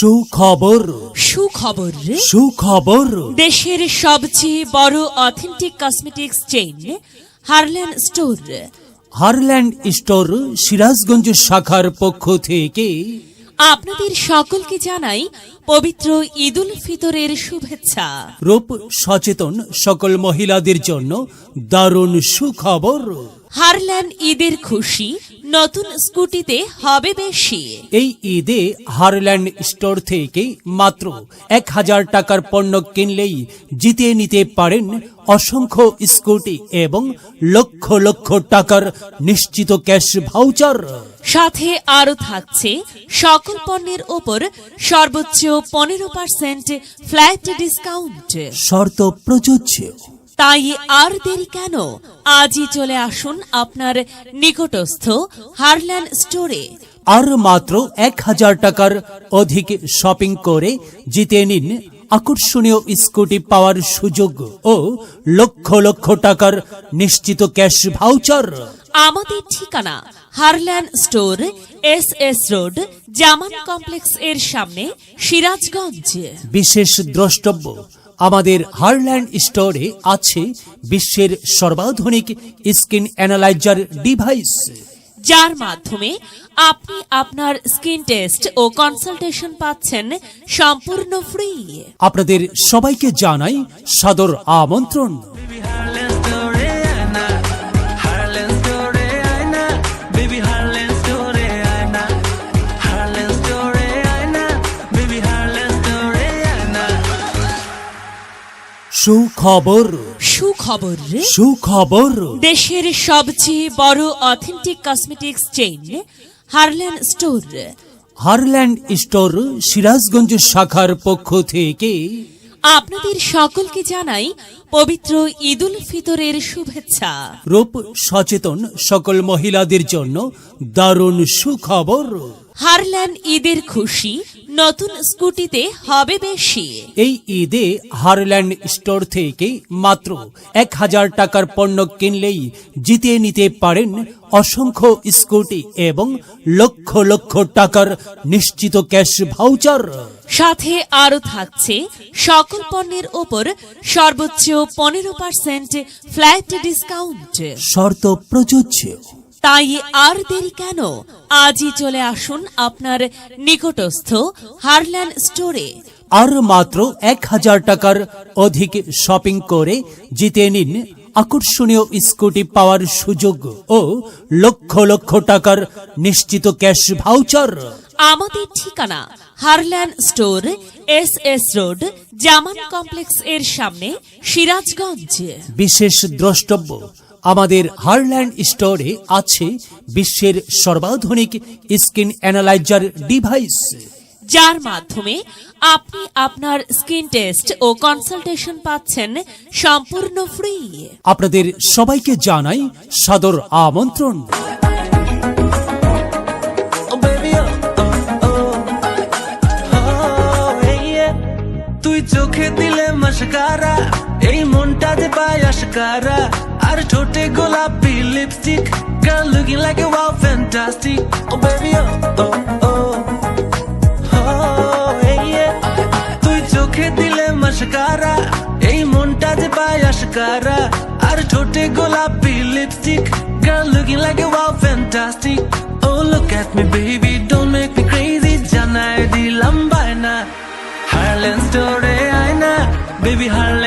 সুখবর। সুখবর সুখবর। দেশের সবচেয়ে বড় authentic cosmetics chain Harland store Harland store Sirajganj শাখার পক্ষ থেকে। আপনাদের সকলকে জানাই পবিত্র ঈদুল ফিতরের শুভেচ্ছা। রূপ সচেতন সকল মহিলাদের জন্য দারুণ সুখবর। হারল্যান্ড ঈদের খুশি নতুন স্কুটিতে হবে বেশি। এই ঈদে হারল্যান্ড স্টোর থেকে মাত্র এক হাজার টাকার পণ্য কিনলেই জিতে নিতে পারেন অসংখ্য স্কুটি এবং লক্ষ লক্ষ টাকার নিশ্চিত ক্যাশ ভাউচার। সাথে আরও থাকছে সকল পণ্যের ওপর সর্বোচ্চ পনেরো পার্সেন্ট ফ্ল্যাট ডিসকাউন্ট। শর্ত প্রযোজ্য। তাই আর দেরি কেন? আজই চলে আসুন আপনার নিকটস্থ হারল্যান্ড স্টোরে। আর মাত্র এক হাজার টাকার অধিক শপিং করে জিতে নিন আকর্ষণীয় স্কুটি পাওয়ার সুযোগ ও লক্ষ লক্ষ টাকার নিশ্চিত ক্যাশ ভাউচার। আমাদের ঠিকানা Harland store S S road Zaman complex এর সামনে সিরাজগঞ্জ। বিশেষ দ্রষ্টব্য আমাদের হারল্যান্ড স্টোরে আছে বিশ্বের সর্বাধুনিক স্কিন অ্যানালাইজার ডিভাইস। যার মাধ্যমে আপনি আপনার স্কিন টেস্ট ও কনসালটেশন পাচ্ছেন সম্পূর্ণ ফ্রি। আপনাদের সবাইকে জানাই সাদর আমন্ত্রণ। সুখবর। সুখবর সুখবর। দেশের সবচেয়ে বড় authentic cosmetics chain Harland store Harland store Sirajganj শাখার পক্ষ থেকে। আপনাদের সকলকে জানাই পবিত্র ঈদুল ফিতরের শুভেচ্ছা। রূপ সচেতন সকল মহিলাদের জন্য দারুণ সুখবর। হারল্যান্ড ঈদের খুশি নতুন স্কুটিতে হবে বেশি। এই ঈদে হারল্যান্ড স্টোর থেকে মাত্র এক হাজার টাকার পণ্য কিনলেই জিতে নিতে পারেন অসংখ্য স্কুটি এবং লক্ষ লক্ষ টাকার নিশ্চিত ক্যাশ ভাউচার। সাথে আরও থাকছে সকল পণ্যের ওপর সর্বোচ্চ পনেরো পার্সেন্ট ফ্ল্যাট ডিসকাউন্ট। শর্ত প্রযোজ্য। তাই আর দেরি কেন? আজই চলে আসুন আপনার নিকটস্থ হারল্যান্ড স্টোরে। আর মাত্র এক হাজার টাকার অধিক শপিং করে জিতে নিন আকর্ষণীয় স্কুটি পাওয়ার সুযোগ ও লক্ষ লক্ষ টাকার নিশ্চিত ক্যাশ ভাউচার। আমাদের ঠিকানা Harland store S S road Zaman complex এর সামনে সিরাজগঞ্জ। বিশেষ দ্রষ্টব্য আমাদের হারল্যান্ড স্টোরে আছে বিশ্বের সর্বাধুনিক স্কিন অ্যানালাইজার ডিভাইস। যার মাধ্যমে আপনি আপনার স্কিন টেস্ট ও কনসালটেশন পাচ্ছেন সম্পূর্ণ ফ্রি। আপনাদের সবাইকে জানাই সাদর আমন্ত্রণ। Oh oh oh তুই চোখে দিলে মশকারা এই মনটা যে পায় আশকারা। আর ঠোঁটে গোলাপি lipstick Girl looking like a wow fantastic Oh baby oh oh oh Oh hey yeah তুই চোখে দিলে মশকারা এই মনটা যে পায় আশকারা আর ঠোঁটে গোলাপি lipstick Girl looking like a wow fantastic Oh look at me baby don't make me crazy জানাই দিলাম বায়না Harlan story আয়না baby Harlan